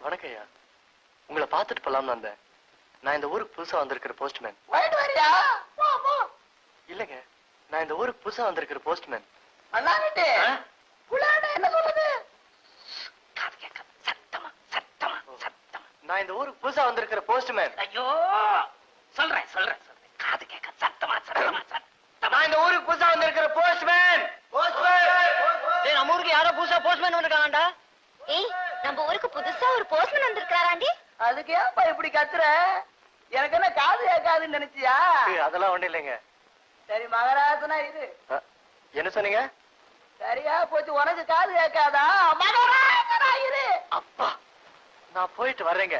வணக்கம் ஐயா உங்களை பார்த்துட்டு போலாம்னு வந்தேன். நான் இந்த ஊருக்கு புதுசா வந்திருக்கிற போஸ்ட்மேன் போயிட்டு வரியா? போ போ. இல்லைங்க நான் இந்த ஊருக்கு புதுசா வந்திருக்கிற போஸ்ட்மேன் அண்ணாங்கிட்டே புள்ளாண்ட என்ன சொல்லுது காது கேட்க சத்தமா சத்தமா சத்தமா. நான் இந்த ஊருக்கு புதுசா வந்திருக்கிற போஸ்ட்மேன் ஐயோ! சொல்றேன் சொல்றேன் சொல்றேன். காது கேட்க சத்தமா சத்தமா சத்தமா. நான் இந்த ஊருக்கு புதுசா வந்திருக்கிற போஸ்ட்மேன் டேய் நம்ம ஊருக்கு யாரோ புதுசா போஸ்ட்மேன் வந்திருக்காங்கடா. ஏய் நம்ம ஊருக்கு புதுசா ஒரு போஸ்ட்மேன் வந்திருக்காராண்டி அதுக்கு ஏன்பா இப்படி கத்துற? எனக்கு என்ன காது கேட்காதுன்னு நினைச்சியா? அதெல்லாம் ஒண்ணும் இல்லைங்க. சரி மகராசனா இது என்ன சொன்னீங்க? சரியா போச்சு உனக்கு காது கேட்காதா? மகராசனா இரு. அப்பா நான் போயிட்டு வர்றேங்க.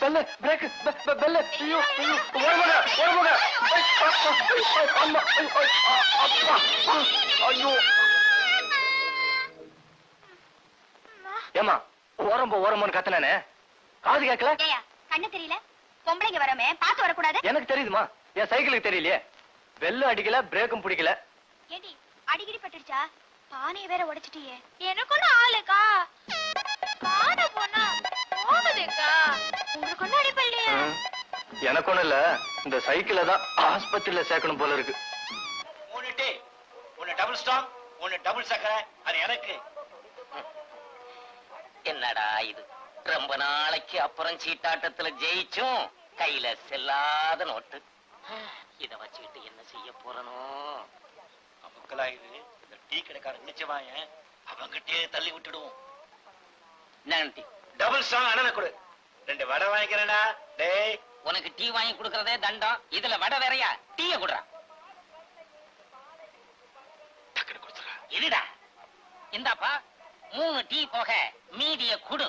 பெல்ல பிரேக் பெல்ல. ஐயோ ஐயோ ஓடுங்க ஓடுங்க அம்மா அப்பா. ஐயோ. ஏமா ஓரம்போ ஓரம்போன்னு கத்துனானே காது கேட்கல? கண்ணு தெரியல. பொம்பளைங்க வரமே பார்த்து வரக்கூடாது. எனக்கு தெரியுதுமா என் சைக்கிளுக்கு தெரியலையே. பெல்லும் அடிக்கல பிரேக்கும் பிடிக்கல. ஏடி அடிக்கடி பட்டுடுச்சா? பானைய வேற உடைச்சிட்டியே. எனக்கு ஒண்ணு ஆளுக்கா? எனக்கு ஒண்ணும் இல்ல. இந்த சைக்கிளை தான் ஆஸ்பத்திரியில சேர்க்கணும் போல இருக்கு. மூணு டீ ஒன்னு டபுள் ஸ்டாங் ஒன்னு டபுள் சக்கரை அது எனக்கு. என்னடா இது? ரொம்ப நாளைக்கு அப்புறம் சீட்டாட்டத்துல ஜெயிச்சும். கையில செல்லாத நோட்டு. இத வச்சுக்கிட்டு என்ன செய்ய போறனோ? நமக்கெல்லா இது. இந்த டீ கடைக்காரன் நிச்சயமாய அவங்கிட்டே தள்ளி விட்டுடுவோம். நன்றி. டபுள் ஸ்டாங் அண்ணனை கொடு. ரெண்டு வடை வாங்கிக்கிறேன்டா. டேய் உனக்கு டீ வாங்கி கொடுக்கறதே தண்டம். இதுல வடை வேறையா? டீய குடுறா. இந்தாப்பா மூணு டீ போக மீதிய குடு.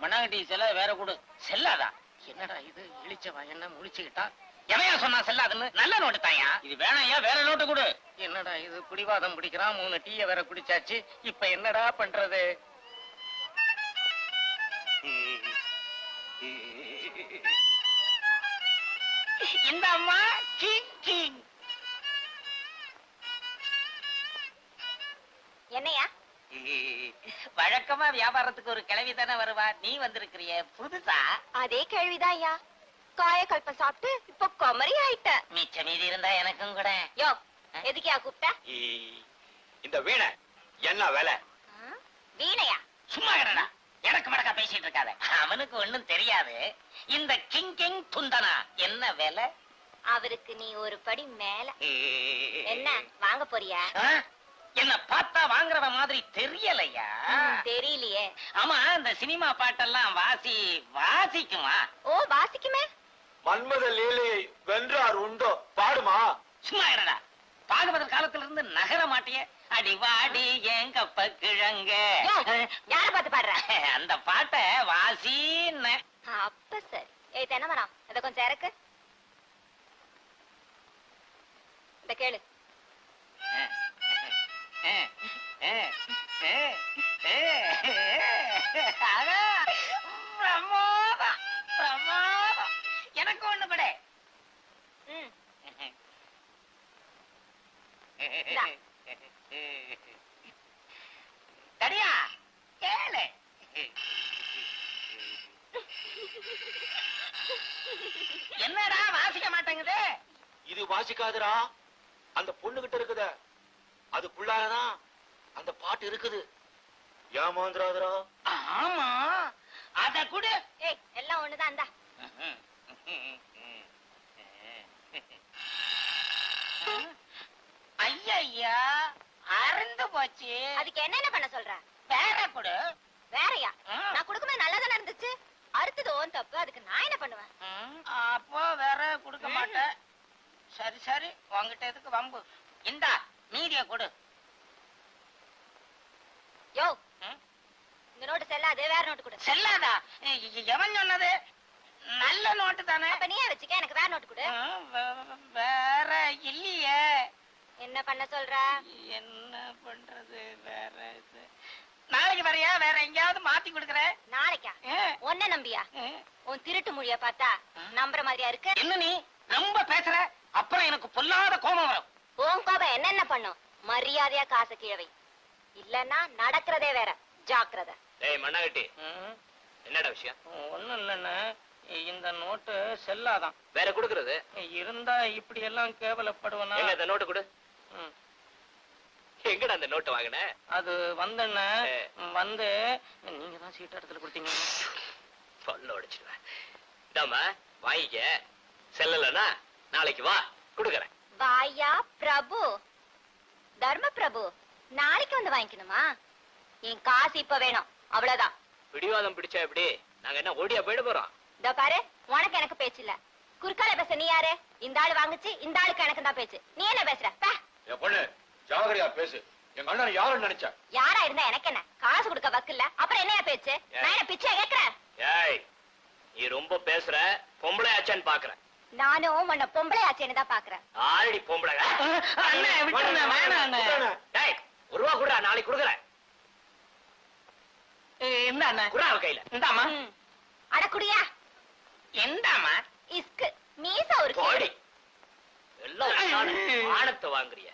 மண்ணாங்க டீ செல்ல வேற குடு. செல்லாதா? என்னடா இது? இழிச்சவா என்ன முழிச்சுக்கிட்டா? எவையா சொன்னா செல்லாதுன்னு? நல்ல நோட்டு தாயா இது வேணாயா வேற நோட்டு கொடு. என்னடா இது? பிடிவாதம் பிடிக்கிறான் மூணு டீய வேற குடிச்சாச்சு. இப்ப என்னடா பண்றது? இந்த அம்மா கிங் கிங். என்னையா? வழக்கமா வியாபாரத்துக்கு ஒரு கிளவி தானே வருவா? நீ வந்திருக்கிறிய புதுசா? அதே கேள்விதான் ஐயா காயக்கல்ப சாப்பிட்டு இப்ப குமரி ஆயிட்ட. மிச்ச மீதி இருந்தா எனக்கும் கூட. யோ எதுக்கியா கூப்பிட்ட? இந்த வீணை என்ன விலை? வீணையா? சும்மா இருடா. எனக்கு மடக்கா பேசிட்டு இருக்காத? அவனுக்கு ஒண்ணும் தெரியாது. இந்த கிங் கிங் துந்தனா என்ன வேலை? அவருக்கு நீ ஒரு படி மேல. என்ன வாங்க போறியா? என்ன பார்த்தா வாங்குறவ மாதிரி தெரியலையா? தெரியலையே. ஆமா இந்த சினிமா பாட்டெல்லாம் வாசி வாசிக்குமா? ஓ வாசிக்குமே. மன்மத லீலையை வென்றார் உண்டோ? பாடுமா? சும்மா இருடா. பாகவதர் காலத்துல இருந்து நகர மாட்டிய. அடி வாடி ஏன் கப்ப கிழங்க யார பார்த்து பாடுற? அந்த பாட்டை வாசின்னு. அப்ப சரி. ஏய் தென்னமரம் இத கொஞ்சம் இறக்கு. இந்த கேளு. அதான், பிரமாதம், பிரமாதம். எனக்கு ஒண்ணு படே ம். இந்தா. தடியா கேளு. என்னடா வாசிக்க மாட்டேங்குது? இது வாசிக்காதுடா. அந்த பொண்ணு கிட்ட இருக்குத. அதுக்குள்ளாலதான் அந்த பாட்டு இருக்குது. ஏமாந்துராதுடா ஆமா. அத கூட. எல்லாம் ஒண்ணுதான் இந்தா. ஐயா அறந்து போச்சு. அதுக்கு என்னென்ன பண்ண சொல்ற? வேற கொடு. வேறயா. நான் கொடுக்கும்போது நல்லதானே இருந்துச்சு? அடுத்தது ஓன் தப்பு அதுக்கு நான் என்ன பண்ணுவேன்? அப்போ வேற கொடுக்க மாட்டேன். சரி சரி உங்ககிட்ட எதுக்கு வம்பு? இந்தா மீதிய கொடு. யோ? இந்த நோட்டு செல்லாது வேற நோட்டு கொடு. செல்லாதா? எவன் சொன்னது? நல்ல நோட்டு தானே. அப்ப நீயே வச்சுக்க எனக்கு வேற நோட்டு கொடு. வேற இல்லையே. என்ன பண்ண சொல்ற? என்ன பண்றது? வேற இது. நாளைக்கு வரையா? வேற எங்கேயாவது மாத்தி கொடுக்குறேன் நாளைக்கா? ஒன்ன நம்பியா? உன் திருட்டு மொழிய பார்த்தா நம்புற மாதிரியா இருக்கு? என்ன நீ? ரொம்ப பேசுற? அப்புறம் எனக்கு பொல்லாத கோபம் வரும். உன் கோபம் என்னென்ன பண்ணும்? மரியாதையா காசை கீழவை இல்லன்னா நடக்கிறதே வேற. ஜாக்கிரதை. டேய் மண்ணாகட்டி என்னடா விஷயம்? ஒண்ணும் இல்லைண்ணே. இந்த நோட்டு செல்லாதான். வேற கொடுக்கறது? இருந்தா இப்படி எல்லாம் கேவலப்படுவனா இந்த நோட்டு கொடு. எங்கடா அந்த நோட்டு வாங்கின? அது வந்தண்ண. வந்து. நீங்க தான் சீட்டு இடத்துல கொடுத்தீங்க. சொல்ல உடைச்சிடுவேன். இதாம்மா வாங்கிக்க. செல்லலன்னா நாளைக்கு வா கொடுக்கறேன். வாயா பிரபு. தர்ம பிரபு நாளைக்கு வந்து வாங்கிக்கணுமா? என் காசு இப்ப வேணும். அவ்வளவுதான். பிடிவாதம் பிடிச்சா எப்படி? நாங்க என்ன ஓடியா போயிட போறோம்? இதோ பாரு உனக்கு எனக்கு பேச்சு இல்ல. குறுக்கால பேச நீ யாரு? இந்த ஆளு வாங்குச்சு இந்த ஆளுக்கு எனக்கு தான் பேச்சு. நீ என்ன பேசுற? பே. என் பொண்ணு ஜாகிரதையா பேசு. எங்க அண்ணன் யாருன்னு நினைச்ச? யாரா இருந்தா எனக்கு என்ன? காசு கொடுக்க வக்கில்ல அப்புறம் என்னையா பேச்சு? நான் என்ன பிச்சை கேக்குறேன் ஏய் நீ ரொம்ப பேசுற. பொம்பளை ஆச்சான்னு பாக்குறேன். நானும் உன்னை பொம்பளை ஆச்சேன்னு தான் பாக்குறேன். ஆல்ரெடி பொம்பளை. அண்ணே வேணாம் அண்ணே. டேய் ஒரு ரூபா குடுறா நாளைக்கு கொடுக்குறேன். இந்த அண்ணே. அவ கையில. இந்தாமா. அட குடியா. எந்தாமா இஸ்கு மீச ஒரு போடி. வாங்குறிய.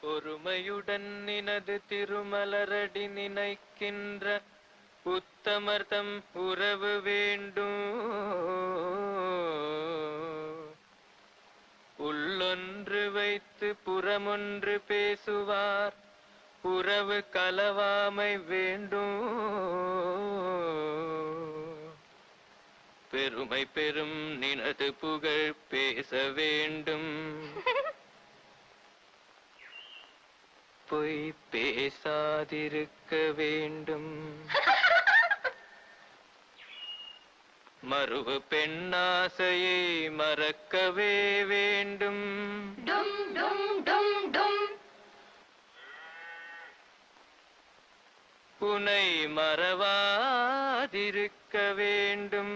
பொறுமையுடன் நினது திருமலரடி நினைக்கின்ற உத்தமர்தம் உறவு வேண்டும். உள்ளொன்று வைத்து புறமொன்று பேசுவார். உறவு கலவாமை வேண்டும். பெருமை பெரும் நினது புகழ் பேச வேண்டும். பொய் பேசாதிருக்க வேண்டும். மறுவு பெண்ணாசையை மறக்கவே வேண்டும். டும் டும் டும் புனை மறவாதிருக்க வேண்டும்.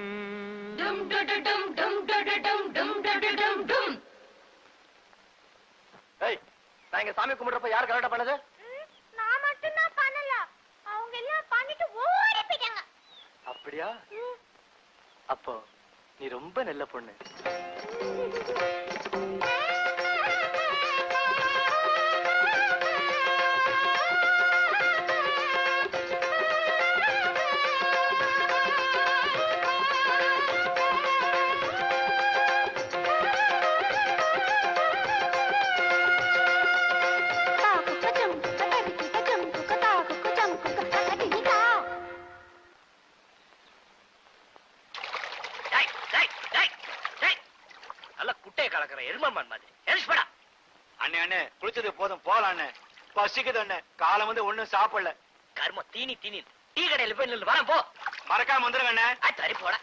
நான் இங்க சாமி கும்பிடுறப்ப யார் கரெக்டா பண்ணது? நான் மட்டும் தான் பண்ணல. அவங்க எல்லாம் பண்ணிட்டு ஓடி போயிட்டாங்க. அப்படியா? அப்போ நீ ரொம்ப நல்ல பொண்ணு. கலக்குற எருமமான் மாதிரி. அண்ணே அண்ணே குளிச்சது போதும் போலாம் அண்ணே. பசிக்குது அண்ணே. காலம் வந்து ஒண்ணும் சாப்பிடல. கர்ம தீனி தீனி. டீ கடையில போய் நில்லு. வரேன் போ. மறக்காம வந்துருங்க அண்ணே. சரி போட.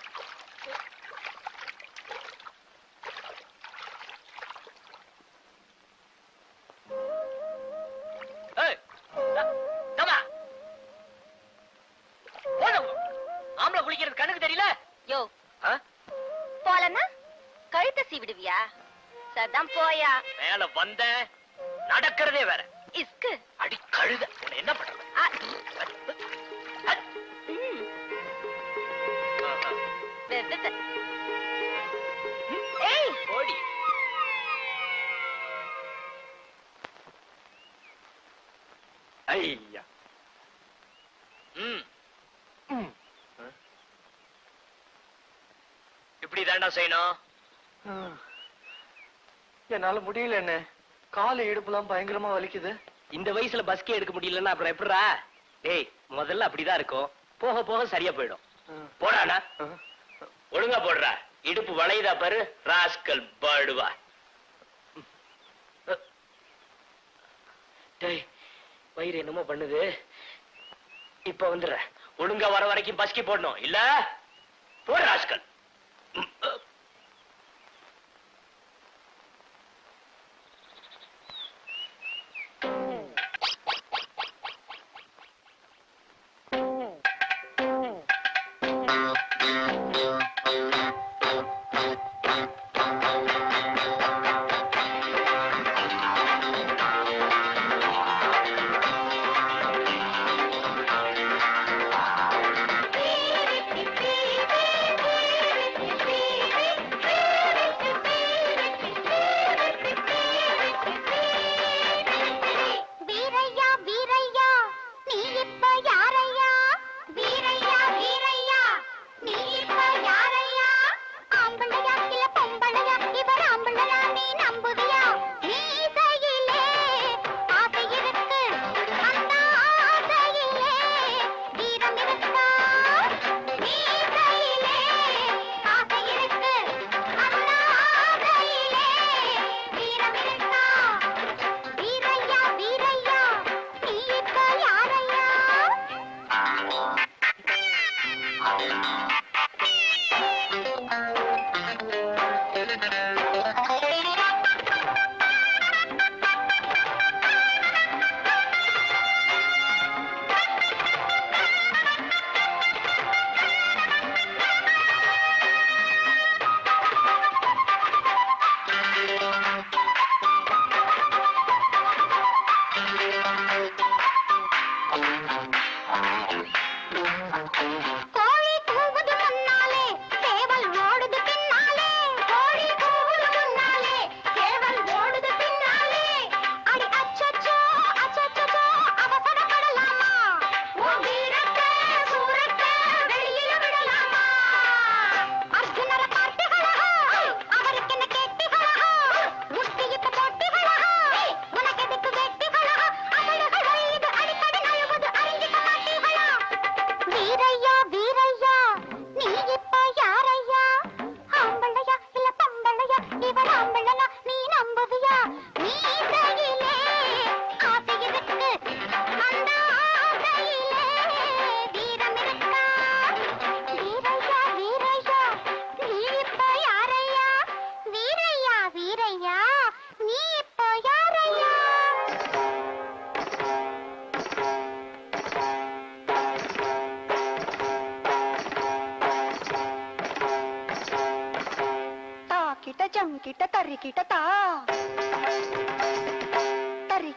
ஆம்பளை குளிக்கிறது கண்ணுக்கு தெரியல? யோ? போலன்னா கழுத்தை சீவிடுவியா சதான் போயா? மேல வந்த நடக்கிறதே வேற. இஸ்கு அடி கழுத. உன்னை என்ன பண்றது? ஓடி. ஐயா. இப்படி தாண்டா செய்யணும். என்னால முடியல என்ன கால இடுப்புலாம் பயங்கரமா வலிக்குது. இந்த வயசுல பஸ்கே எடுக்க முடியலன்னா அப்புறம் எப்படிடா? டேய் முதல்ல அப்படிதான் இருக்கும். போக போக சரியா போயிடும். போடாண்ணா. ஒழுங்கா போடுறா. இடுப்பு வளையுதா பாரு. ராஸ்கல் பாடுவா. டேய் வயிறு என்னமோ பண்ணுது. இப்ப வந்துடுறேன். ஒழுங்கா வர வரைக்கும் பஸ்கி போடணும். இல்ல? போடு ராஸ்கல். கிட்ட தறி